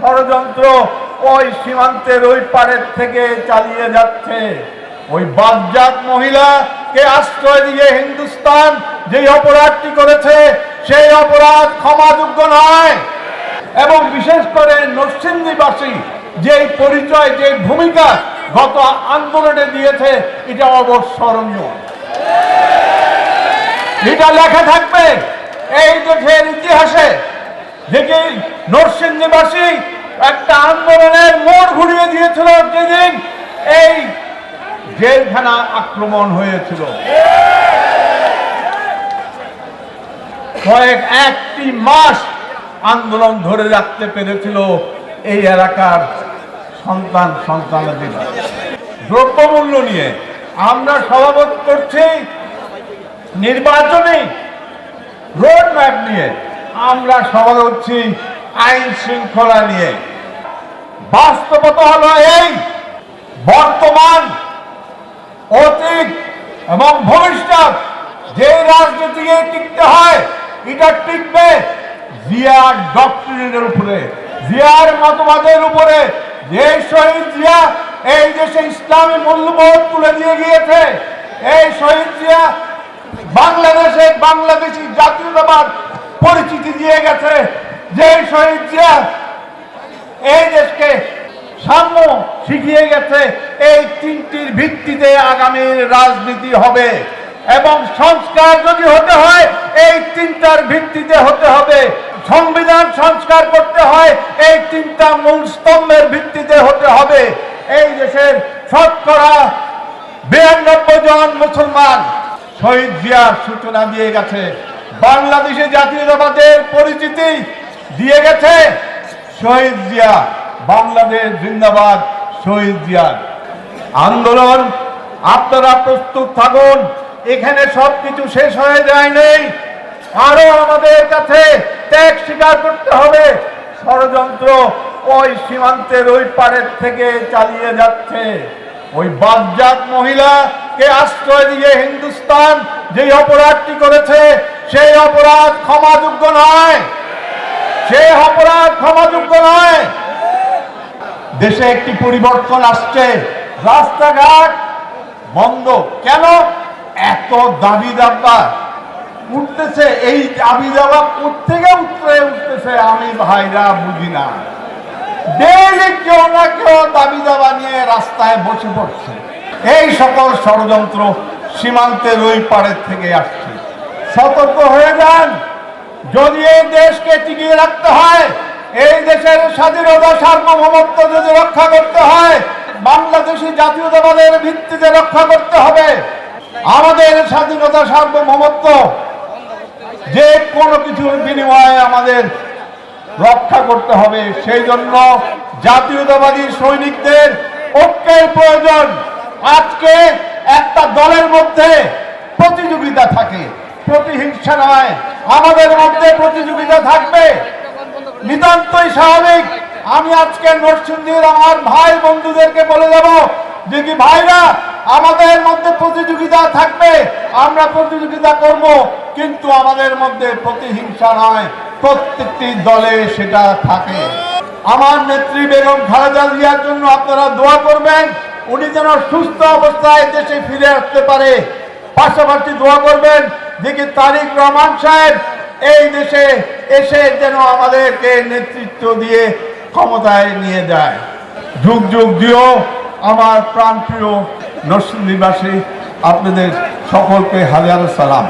ষড়যন্ত্র ওই সীমান্তের ওই পারের থেকে চালিয়ে যাচ্ছে। ওই বাদজাত মহিলাকে আশ্রয় দিয়ে হিন্দুস্তান যেই অপরাধটি করেছে, সেই অপরাধ ক্ষমাযোগ্য নয়। এবং বিশেষ করে নরসিংদীবাসী যেই পরিচয় যে ভূমিকা গত আন্দোলনে দিয়েছে, এটা অবস্মরণীয়। এটা লেখা থাকবে, এই দেশের ইতিহাসে যে কি নরসিংদীবাসী একটা আন্দোলনের মোড় ঘুরিয়ে দিয়েছিল যেদিন এই জেলখানা আক্রমণ হয়েছিল। কয়েক একটি মাস আন্দোলন ধরে রাখতে পেরেছিল এই এলাকার সন্তান সন্তানাদিরা। দ্রব্যমূল্য নিয়ে আমরা সভাপত করছি নির্বাচনী রোড ম্যাপ নিয়ে। আমরা সভা করছি আইন শৃঙ্খলা নিয়ে। বাস্তবতা হলো এই, বর্তমান, অতীত এবং ভবিষ্যৎ। যে রাজনীতি টিকতে হয়, এটা টিকবে জিয়ার ডক্টরিনের উপরে, জিয়ার মতবাদের উপরে। যে শহীদ জিয়া এই দেশে ইসলামী মূল্যবোধ তুলে দিয়ে গিয়েছে, এই শহীদ জিয়া বাংলাদেশে বাংলাদেশি জাতীয়তাবাদ পরিচিতি দিয়ে গেছে যে শহীদ জিয়া এই দেশকে সাম্য শিখিয়ে গেছে, এই তিনটির ভিত্তিতে আগামীর রাজনীতি হবে এবং সংস্কার যদি হতে হয়, এই তিনটার ভিত্তিতে হতে হবে। সংবিধান সংস্কার করতে হয়, এই তিনটা মূল স্তম্ভের ভিত্তিতে হতে হবে। এই দেশের শতকরা বিরানব্বই জন মুসলমান শহীদ জিয়ার সূচনা দিয়ে গেছে। বাংলাদেশে জাতীয়তাবাদের পরিচিতি দিয়ে গেছে শহীদ জিয়া। বাংলাদেশ জিন্দাবাদ, শহীদ জিয়ার আন্দোলন, আপনারা প্রস্তুত থাকুন, এখানে সবকিছু শেষ হয়ে যায় নেই। আরও আমাদের কাছে ত্যাগ স্বীকার করতে হবে। ষড়যন্ত্র ওই সীমান্তের ওই পারের থেকে চালিয়ে যাচ্ছে। ওই বাদজাত মহিলাকে আশ্রয় দিয়ে হিন্দুস্তান যেই অপরাধটি করেছে সেই অপরাধ ক্ষমাযোগ্য নয়। সেই অপরাধ ক্ষমাযোগ্য নয়। দেশে একটি পরিবর্তন আসছে। রাস্তাঘাট বন্ধ। কেন? এত দাবি দাবা উঠতেছে। এই দাবি দাবা থেকে উঠতে উঠতেছে আমি ভাইরা বুঝি না। ডেইলি কেউ না কেউ দাবি দাবা নিয়ে রাস্তায় বসে পড়ছে। এই সকল ষড়যন্ত্র সীমান্তের ওই পাড়ের থেকে আসছে। সতর্ক হয়ে যান। যদি এই দেশকে টিকিয়ে রাখতে হয়, এই দেশের স্বাধীনতা সার্বভৌমত্ব যদি রক্ষা করতে হয়, বাংলাদেশি জাতীয়তাবাদের ভিত্তিতে রক্ষা করতে হবে। আমাদের স্বাধীনতা সার্বভৌমত্ব যে কোনো কিছুর বিনিময়ে আমাদের রক্ষা করতে হবে। সেই জন্য জাতীয়তাবাদী সৈনিকদের ঐক্যের প্রয়োজন। আজকে একটা দলের মধ্যে প্রতিযোগিতা থাকে। প্রতিহিংসা নয়। আমাদের মধ্যে প্রতিযোগিতা থাকবে। নিতান্তই স্বাভাবিক। আমি আজকে নরসিংদীর আমার ভাই বন্ধুদেরকে বলে দেব যে কি ভাইরা, আমাদের মধ্যে প্রতিযোগিতা থাকবে। আমরা প্রতিযোগিতা করব। কিন্তু আমাদের মধ্যে প্রতিহিংসা নয়। প্রত্যেকটি দলে সেটা থাকে। আমার নেত্রী বেগম খালেদা জিয়ার জন্য আপনারা দোয়া করবেন। উনি যেন সুস্থ অবস্থায় দেশে ফিরে আসতে পারে। পাশাপাশি দোয়া করবেন কি তারিক রহমান সাহেব, এই দেশে এসে যেন আমাদেরকে নেতৃত্ব দিয়ে ক্ষমতায় নিয়ে যায়। যুগ যুগ দিয়েও আমার প্রাণপ্রিয় নরসিংদীবাসী, আপনাদের সকলকে হাজার সালাম।